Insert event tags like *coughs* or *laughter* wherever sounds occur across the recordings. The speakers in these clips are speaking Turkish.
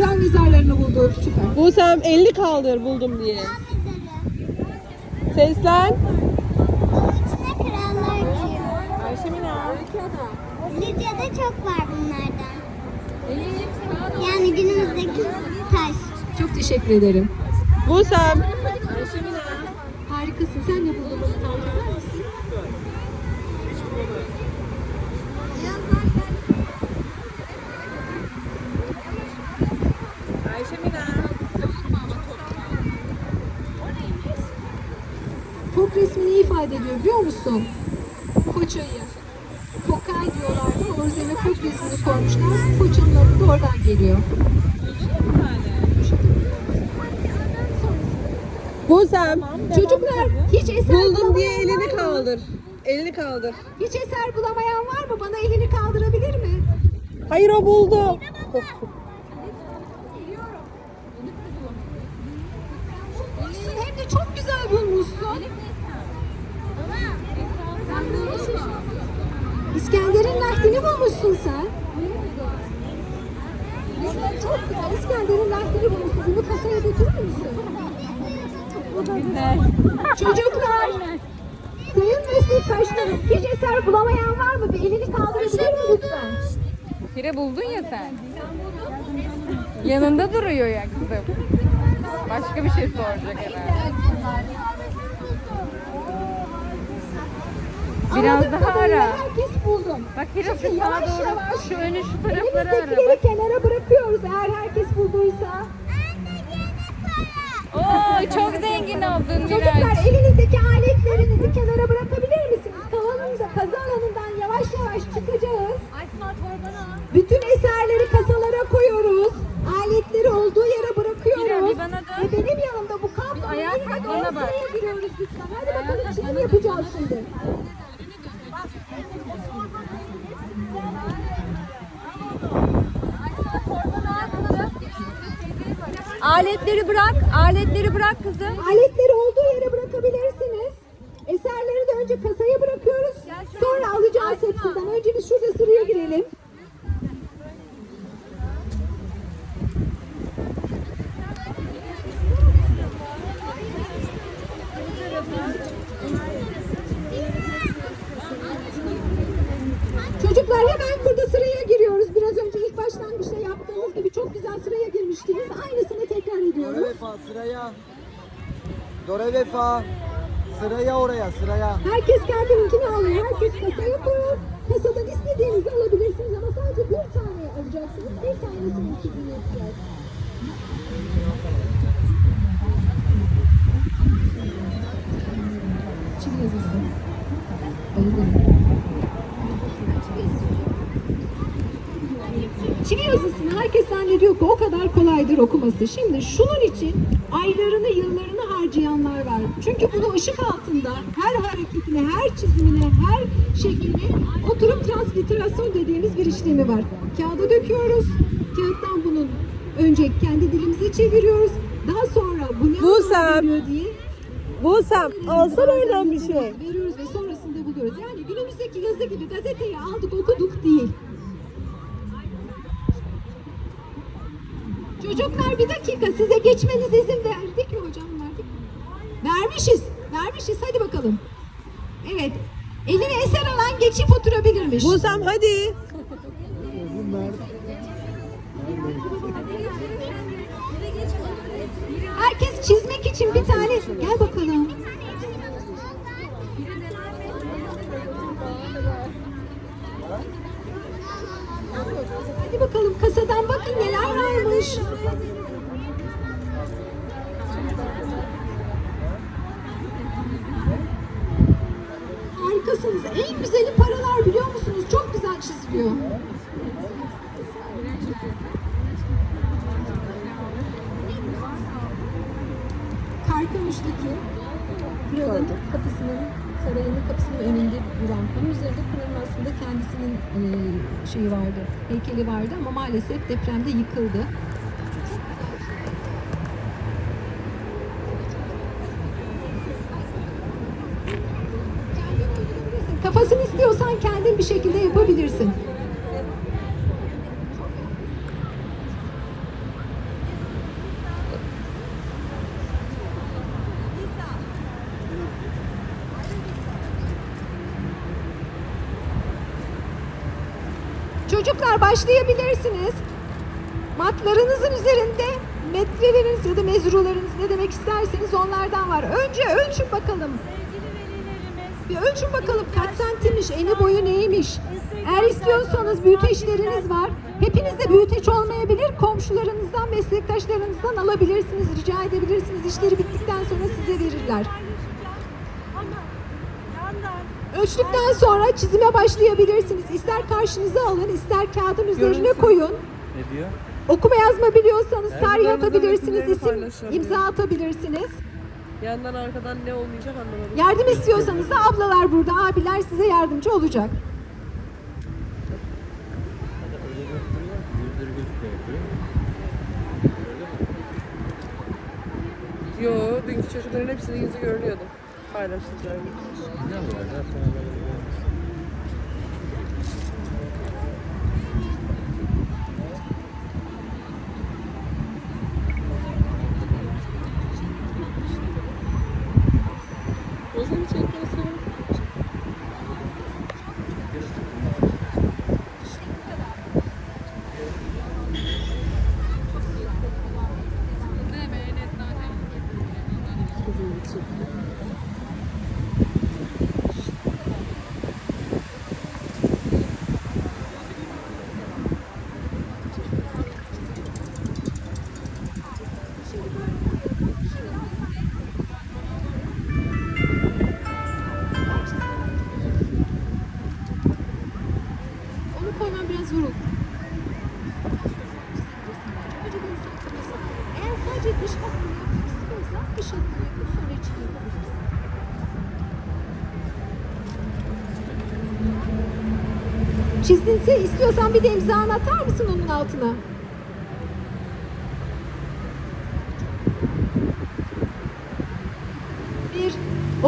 kral mezarlarını buldu. Süper. Buse'm 50 kaldır buldum diye. Seslen. İçine krallar diyor. Ayşemina. Lidya'da çok var bunlardan. Yani günümüzdeki taş. Çok teşekkür ederim. Buse'm. Harikasın. Sen ne buldun? Bana tarif eder misin? Ayşemina. Fok resmi neyi ifade ediyor biliyor musun? Foçayı. Fokal diyorlardı. Onun üzerine fok resmini koymuşlar. Foçanın adı da oradan geliyor. Buse'm. Çocuklar hiç eser Buldum bulamayan diye var elini mı? kaldır. Elini kaldır. Hiç eser bulamayan var mı? Bana elini kaldırabilir mi? Hayır o buldu. Bulmuşsun hem de çok güzel bulmuşsun. İskender'in lahdini bulmuşsun sen. Çok güzel. İskender'in lahdini bulmuşsun. Bunu kasaya götürür müsün? Çocuklar. Sayın meslektaşlarım hiç eser bulamayan var mı? Bir elini kaldırabilir mi lütfen? Pire buldun ya sen. Yanında duruyor ya kızım. Başka bir şey soracak herhalde. Biraz Anladığım daha kadarıyla ara. Herkes buldum. Bak Hira şu Şimdi sağa yavaş doğru, yavaş şu önü şu tarafları ara. Elimizdekileri Bak. kenara bırakıyoruz eğer herkes bulduysa. Oo çok zengin oldun Çocuklar Miraç. elinizdeki aletlerinizi kenara bırakabilir misiniz? Kalanımıza, kazı alanından yavaş yavaş çıkacağız. Bütün eserleri kasalara koyuyoruz. Aletleri olduğu yere bırakıyoruz. Mira, bir bana dön. Ve benim yanımda bu kamp ayağa alanıyla kalk, bana bak. sıraya giriyoruz lütfen. Hadi bakalım çizim yapacağız şimdi. Aletleri bırak, aletleri bırak kızım. Aletleri olduğu yere bırakabilirsiniz. Eserleri de önce kasaya bırakıyoruz. Sonra alacağız hepsinden. Önce biz şurada sıraya girelim. Çocuklar hemen burada sıraya giriyoruz. Biraz önce ilk başlangıçta yaptığımız gibi çok güzel sıraya girmiştiniz. Aynısını tekrar Dore ediyoruz. Sıraya. Dore vefa. Sıraya oraya sıraya. Herkes kendininkini alıyor. Herkes kasaya koyuyor. Kasadan istediğinizi alabilirsiniz ama sadece bir tane alacaksınız. Bir tanesinin çizimi yapacağız. Çivi yazısı. Bayılırım. Çivi yazısını herkes zannediyor ki o kadar kolaydır okuması. Şimdi şunun için aylarını, yıllarını harcayanlar var. Çünkü bunu ışık altında her hareketine, her çizimine, her şekline oturup transliterasyon dediğimiz bir işlemi var. Kağıda döküyoruz. Kağıttan bunun önce kendi dilimize çeviriyoruz. Daha sonra bu ne Bu anlam sen- veriyor diye Buse'm alsana oradan bir şey. veriyoruz ve sonrasında buluyoruz. Yani günümüzdeki yazı gibi gazeteyi aldık okuduk değil. Çocuklar bir dakika size geçmenize izin verdik mi hocam verdik? Vermişiz. Vermişiz hadi bakalım. Evet. Eline eser alan geçip oturabilirmiş. Buse'm hadi. Herkes çizmek için bir tane gel bakalım. Hadi bakalım kasadan bakın neler varmış. Harikasınız. En güzeli paralar biliyor musunuz? Çok güzel çiziliyor. Karkamış'taki kralın kapısının, sarayının kapısının önünde duran konu üzerinde kralın aslında kendisinin şeyi vardı, heykeli vardı ama maalesef depremde yıkıldı. yapmasını istiyorsan kendin bir şekilde yapabilirsin. Çocuklar başlayabilirsiniz. Matlarınızın üzerinde metreleriniz ya da mezrularınız ne demek isterseniz onlardan var. Önce ölçün bakalım. Bir ölçün bakalım kaç santimmiş, eni boyu neymiş. Eğer istiyorsanız büyüteçleriniz var. Hepiniz de büyüteç olmayabilir. Komşularınızdan, meslektaşlarınızdan alabilirsiniz, rica edebilirsiniz. İşleri bittikten sonra size verirler. Ölçtükten sonra çizime başlayabilirsiniz. İster karşınıza alın, ister kağıdın üzerine koyun. Ne diyor? Okuma yazma biliyorsanız tarih atabilirsiniz, isim, imza atabilirsiniz. Yandan arkadan ne olmayacak anlamadım. Yardım istiyorsanız da ablalar burada, abiler size yardımcı olacak. Yo, dünkü çocukların hepsinin yüzü görünüyordu. Paylaştıklar. Güzel mi? Daha sonra böyle O zaman çekmiyorsun. Onu koymam biraz zor olur. Eğer sadece dış hattını yapmak istiyorsan dış hattını yapıp sonra içini yapabilirsin. Çizdinse istiyorsan bir de imzanı atar mısın onun altına? Bir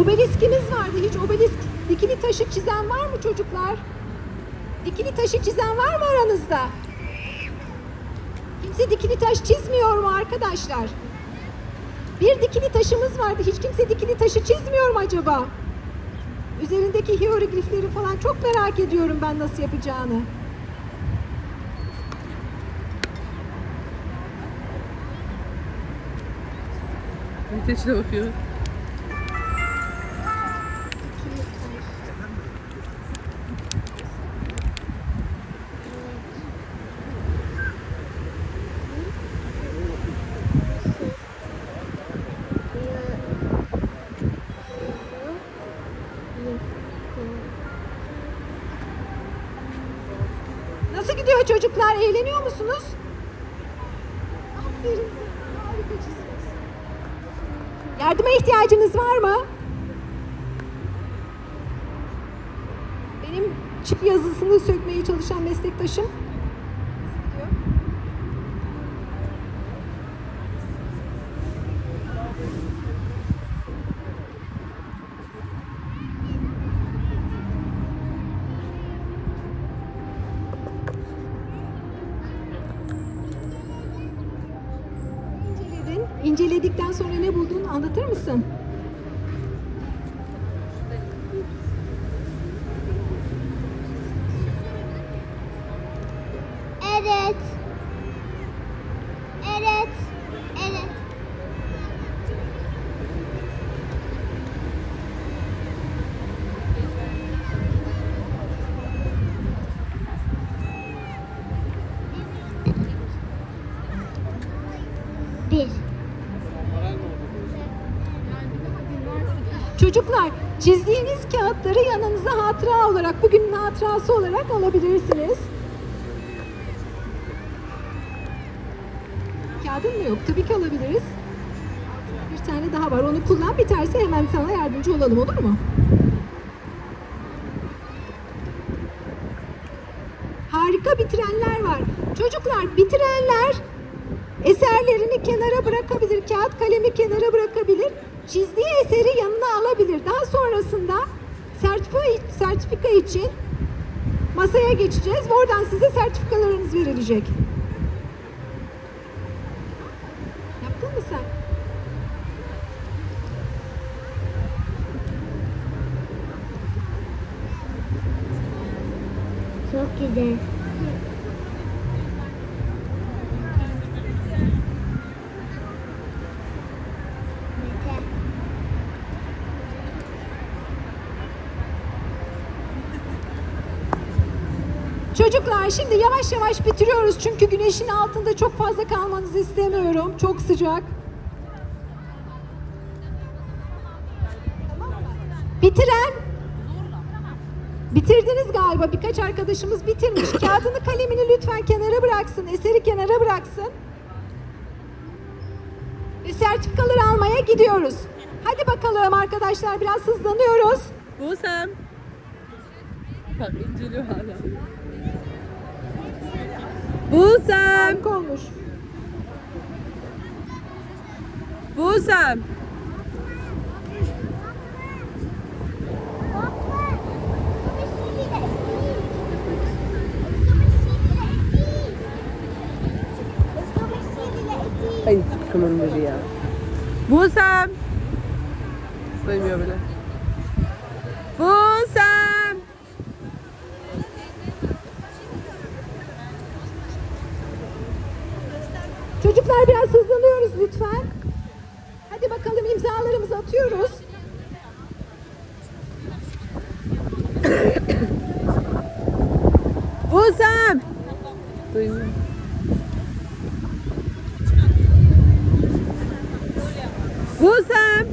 obeliskimiz vardı. Hiç obelisk dikili taşı çizen var mı çocuklar? Dikili taşı çizen var mı aranızda? Kimse dikili taş çizmiyor mu arkadaşlar? Bir dikili taşımız vardı. Hiç kimse dikili taşı çizmiyor mu acaba? Üzerindeki hieroglifleri falan çok merak ediyorum ben nasıl yapacağını. Büyüteçine bakıyor. Çocuklar? Eğleniyor musunuz? Aferin sana. Harika çiziyorsun. Yardıma ihtiyacınız var mı? Benim çip yazısını sökmeye çalışan meslektaşım. İnceledikten sonra ne bulduğunu anlatır mısın? Çocuklar çizdiğiniz kağıtları yanınıza hatıra olarak bugünün hatırası olarak alabilirsiniz. Kağıdın mı yok? Tabii ki alabiliriz. Bir tane daha var. Onu kullan. Biterse hemen sana yardımcı olalım olur mu? Harika bitirenler var. Çocuklar bitirenler eserlerini kenara bırakabilir. Kağıt kalemi kenara bırakabilir. Çizdiği eseri yanına alabilir. Daha sonrasında sertifika, için masaya geçeceğiz oradan size sertifikalarınız verilecek. Yaptın mı sen? Çok güzel. Çocuklar şimdi yavaş yavaş bitiriyoruz çünkü güneşin altında çok fazla kalmanızı istemiyorum. Çok sıcak. Bitiren Bitirdiniz galiba. Birkaç arkadaşımız bitirmiş. *coughs* Kağıdını kalemini lütfen kenara bıraksın. Eseri kenara bıraksın. Ve sertifikaları almaya gidiyoruz. Hadi bakalım arkadaşlar biraz hızlanıyoruz. Buğsem. Bak inceliyor hala. Harika olmuş. Buğsem. Ay sıkkımın ya. Buğsem. Duymuyor bile. Buğsem. Çocuklar biraz hızlanıyoruz lütfen. Hadi bakalım imzalarımızı atıyoruz. Buğsem. Duymuyor. Buğsem.